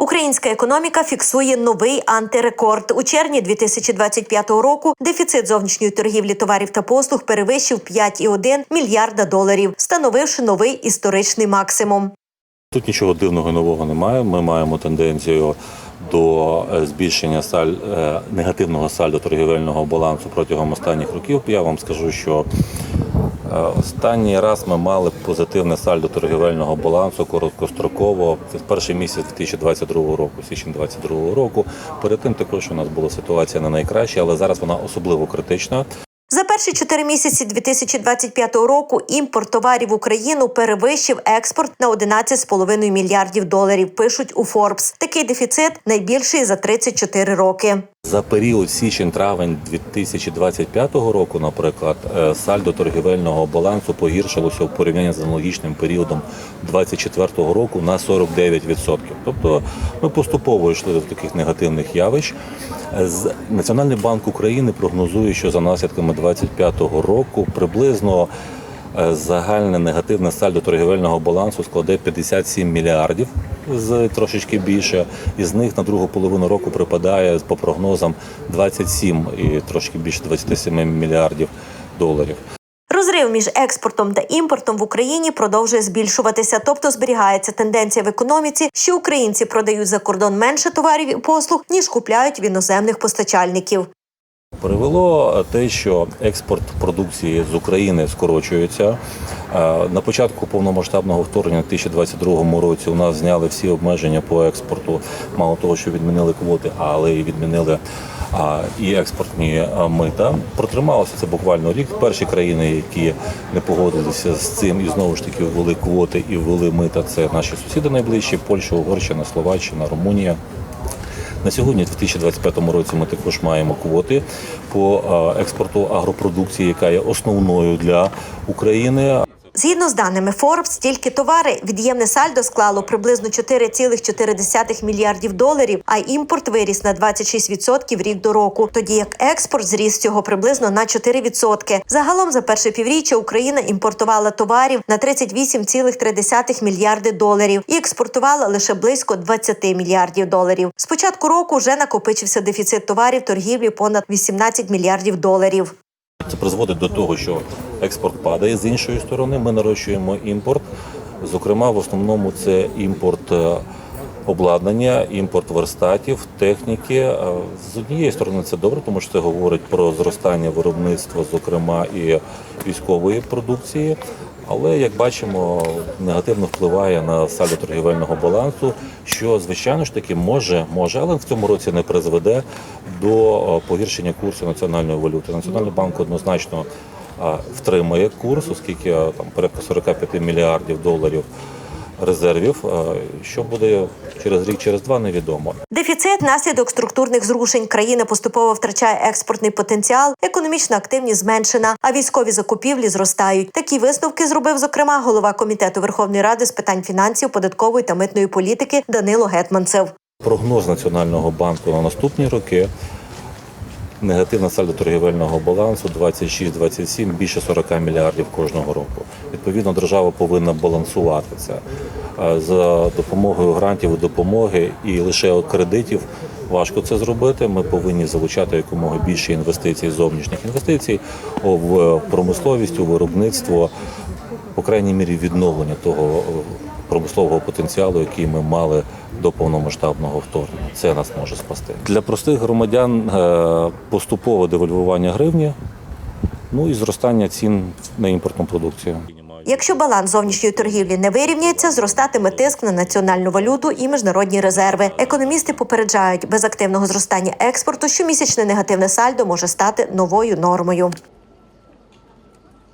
Українська економіка фіксує новий антирекорд. У червні 2025 року дефіцит зовнішньої торгівлі товарів та послуг перевищив 5,1 мільярда доларів, встановивши новий історичний максимум. Тут нічого дивного нового немає. Ми маємо тенденцію до е, збільшення саль е, негативного сальдо торгівельного балансу протягом останніх років. Я вам скажу, що останній раз ми мали позитивне сальдо торгівельного балансу короткостроково. Це перший місяць 2022 року, січень 2022 року. Перед тим також у нас була ситуація не найкраща, але зараз вона особливо критична. За перші чотири місяці 2025 року імпорт товарів в Україну перевищив експорт на 11,5 мільярдів доларів. Пишуть у Forbes. Такий дефіцит найбільший за 34 роки. За період січень-травень 2025 року, наприклад, е, сальдо торгівельного балансу погіршилося в порівнянні з аналогічним періодом 2024 року на 49%. Тобто ми поступово йшли до таких негативних явищ. Національний банк України прогнозує, що за наслідками 2025 року приблизно е, загальне негативне сальдо торгівельного балансу складе 57 мільярдів з трошечки більше. Із них на другу половину року припадає по прогнозам 27 і трошки більше 27 мільярдів доларів. Розрив між експортом та імпортом в Україні продовжує збільшуватися, тобто зберігається тенденція в економіці, що українці продають за кордон менше товарів і послуг ніж купляють в іноземних постачальників. Привело е, те, що експорт продукції з України скорочується. Е, На початку повномасштабного вторгнення в 2022 році у нас зняли всі обмеження по експорту. Мало того, що відмінили квоти, але й відмінили і експортні мита. Протрималося це буквально рік. Перші країни, які не погодилися з цим, і знову ж таки ввели квоти і ввели мита. Це наші сусіди найближчі: Польща, Угорщина, Словаччина, Румунія. На сьогодні, в 2025 році, ми також маємо квоти по е, експорту агропродукції, яка є основною для України. Згідно з даними Forbes, тільки товари від'ємне сальдо склало приблизно 4,4 мільярдів доларів, а імпорт виріс на 26% рік до року, тоді як експорт зріс цього приблизно на 4%. Загалом за перше півріччя Україна імпортувала товарів на 38,3 мільярди доларів і експортувала лише близько 20 мільярдів доларів. З початку року вже накопичився дефіцит товарів торгівлі понад 18 мільярдів доларів. Це призводить до того, що експорт падає з іншої сторони. Ми нарощуємо імпорт. Зокрема, в основному це імпорт е, обладнання, імпорт верстатів, техніки. Е, З однієї сторони це добре, тому що це говорить про зростання виробництва, зокрема і військової продукції. Але як бачимо, негативно впливає на сальдо торгівельного балансу, що звичайно ж таки може, може, але в цьому році не призведе до е, погіршення курсу національної валюти. Національний банк однозначно втримає курс, оскільки е, там порядка 45 мільярдів доларів резервів. Що буде через рік, через два, невідомо. Дефіцит наслідок структурних зрушень країна поступово втрачає експортний потенціал, економічна активність зменшена, а військові закупівлі зростають. Такі висновки зробив зокрема голова комітету Верховної Ради з питань фінансів, податкової та митної політики Данило Гетманцев. Прогноз Національного банку на наступні роки. Негативна сальдо торгівельного балансу 26-27, більше 40 мільярдів кожного року. Відповідно, держава повинна балансувати це за допомогою грантів і допомоги і лише кредитів. Важко це зробити. Ми повинні залучати якомога більше інвестицій, зовнішніх інвестицій в промисловість, у виробництво, по крайній мірі, відновлення того промислового потенціалу, який ми мали до повномасштабного вторгнення. Це нас може спасти. Для простих громадян е, поступове девальвування гривні, ну і зростання цін на імпортну продукцію. Якщо баланс зовнішньої торгівлі не вирівняється, зростатиме тиск на національну валюту і міжнародні резерви. Економісти попереджають, без активного зростання експорту щомісячне негативне сальдо може стати новою нормою.